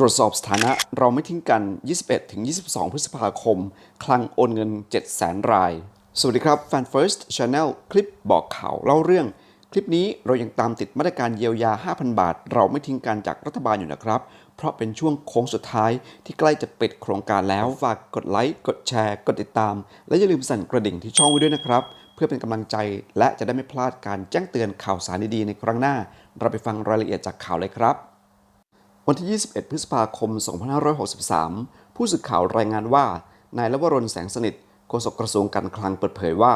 ตรวจสอบสถานะเราไม่ทิ้งกัน 21ถึง22 พฤษภาคม คลังโอนเงิน 700,000 ราย สวัสดีครับ Fan First Channel คลิปบอกข่าวเล่าเรื่อง คลิปนี้เรายังตามติดมาตรการเยียวยา 5,000 บาท เราไม่ทิ้งกันจากรัฐบาลอยู่นะครับ เพราะเป็นช่วงโค้งสุดท้ายที่ใกล้จะปิดโครงการแล้ว ฝากกดไลค์ กดแชร์ กดติดตาม และอย่าลืมสั่นกระดิ่งที่ช่องไว้ด้วยนะครับ เพื่อเป็นกำลังใจและจะได้ไม่พลาดการแจ้งเตือนข่าวสารดีๆในครั้งหน้า เราไปฟังรายละเอียดจากข่าวเลยครับ วันที่ 21 พฤษภาคม 2563 ผู้สื่อข่าวรายงานว่า นายลวรนแสงสนิทโฆษกกระทรวงการคลังเปิดเผยว่า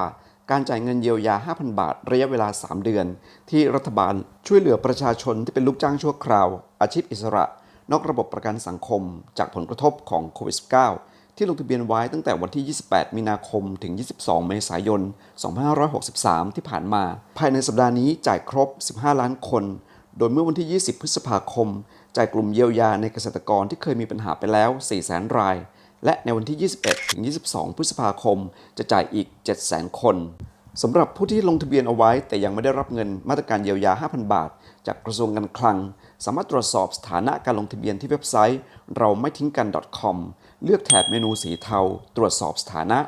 การจ่ายเงินเยียวยา 5,000 บาท ระยะเวลา 3 เดือน ที่รัฐบาลช่วยเหลือประชาชนที่เป็นลูกจ้างชั่วคราว อาชีพอิสระ นอกระบบประกันสังคม จากผลกระทบของโควิด -19 ที่ลงทะเบียนไว้ตั้งแต่วันที่ 28 มีนาคม ถึง 22 เมษายน 2563 ที่ผ่านมา ภายในสัปดาห์นี้จ่ายครบ 15 ล้านคน โดยเมื่อวันที่ 20 พฤษภาคม จ่ายกลุ่มเยียวยาในเกษตรกรที่เคยมีปัญหาไปแล้ว400,000ราย และในวันที่ 21 ถึง 22 พฤษภาคม จะจ่ายอีก 700,000 คนสำหรับผู้ที่ลงทะเบียนเอาไว้ แต่ยังไม่ได้รับเงินมาตรการเยียวยา 5,000 บาท จากกระทรวงการคลัง สามารถตรวจสอบสถานะการลงทะเบียนที่เว็บไซต์ เราไม่ทิ้งกัน .com เลือกแถบเมนูสีเทา ตรวจสอบสถานะ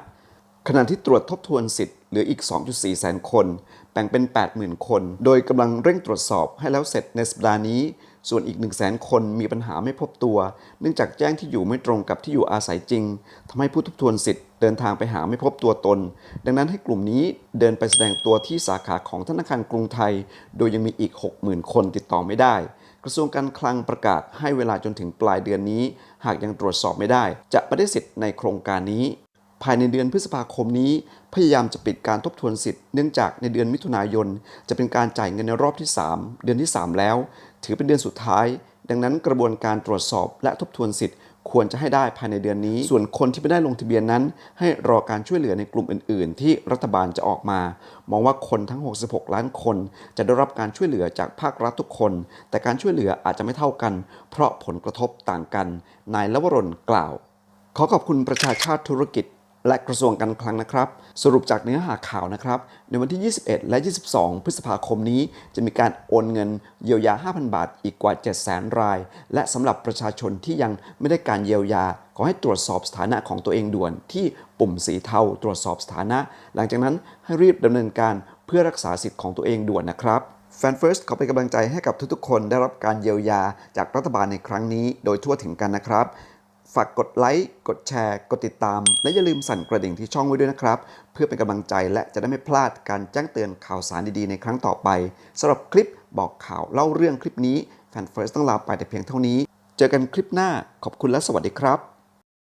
ขณะที่ตรวจทบทวนสิทธิ์เหลืออีก 2.4 แสนคน แบ่งเป็น 80,000 คน โดยกำลังเร่งตรวจสอบให้แล้วเสร็จในสัปดาห์นี้ ส่วนอีก 1 0 0 0 0 0คนมีปัญหาไม่พบตัว เนื่องจากแจ้งที่อยู่ไม่ตรงกับที่อยู่อาศัยจริง ทำให้ผู้ทบทวนสิทธิ์เดินทางไปหาไม่พบตัวตน ดังนั้นให้กลุ่มนี้เดินไปแสดงตัวที่สาขาของธนาคารกรุงไทย โดยยังมีอีก 60,000 คนติดต่อไม่ได้ กระทรวงการคลังประกาศให้เวลาจนถึงปลายเดือนนี้ หากยังตรวจสอบไม่ได้ จะไม่ได้สิทธิ์ในโครงการนี้ ภายในเดือนพฤษภาคมนี้ พยายามจะปิดการทบทวนสิทธิ์เนื่องจากในเดือนมิถุนายน จะเป็นการจ่ายเงินในรอบที่ 3 เดือนที่ 3 แล้ว ถือเป็นเดือนสุดท้าย ดังนั้นกระบวนการตรวจสอบและทบทวนสิทธิ์ควรจะให้ได้ภายในเดือนนี้ ส่วนคนที่ไม่ได้ลงทะเบียนนั้น ให้รอการช่วยเหลือในกลุ่มอื่น ๆ ที่รัฐบาลจะออกมา มองว่าคนทั้ง 66 ล้านคน จะได้รับการช่วยเหลือจากภาครัฐทุกคน แต่การช่วยเหลืออาจจะไม่เท่ากัน เพราะผลกระทบต่างกัน นายลวรนกล่าว ขอขอบคุณประชาชาติธุรกิจ และกระทรวงการคลังนะครับ สรุปจากเนื้อหาข่าวนะครับ ในวันที่ 21 และ 22 พฤษภาคมนี้ จะมีการโอนเงินเยียวยา 5,000 บาทอีกกว่า 700,000 ราย และสำหรับประชาชนที่ยังไม่ได้การเยียวยา ขอให้ตรวจสอบสถานะของตัวเองด่วนที่ปุ่มสีเทาตรวจสอบสถานะ หลังจากนั้นให้รีบดำเนินการเพื่อรักษาสิทธิ์ของตัวเองด่วนนะครับแฟนเฟิร์สขอเป็นกำลังใจให้กับทุกๆ คนได้รับการเยียวยาจากรัฐบาลในครั้งนี้โดยทั่วถึงกันนะครับ ฝากกดไลค์ กดแชร์ กดติดตาม และอย่าลืมสั่นกระดิ่งที่ช่องไว้ด้วยนะครับ เพื่อเป็นกำลังใจและจะได้ไม่พลาดการแจ้งเตือนข่าวสารดีๆ ในครั้งต่อไปสำหรับคลิปบอกข่าวเล่าเรื่องคลิปนี้แฟนเฟิร์สต้องลาไปแต่เพียงเท่านี้ เจอกันคลิปหน้าขอบคุณและสวัสดีครับ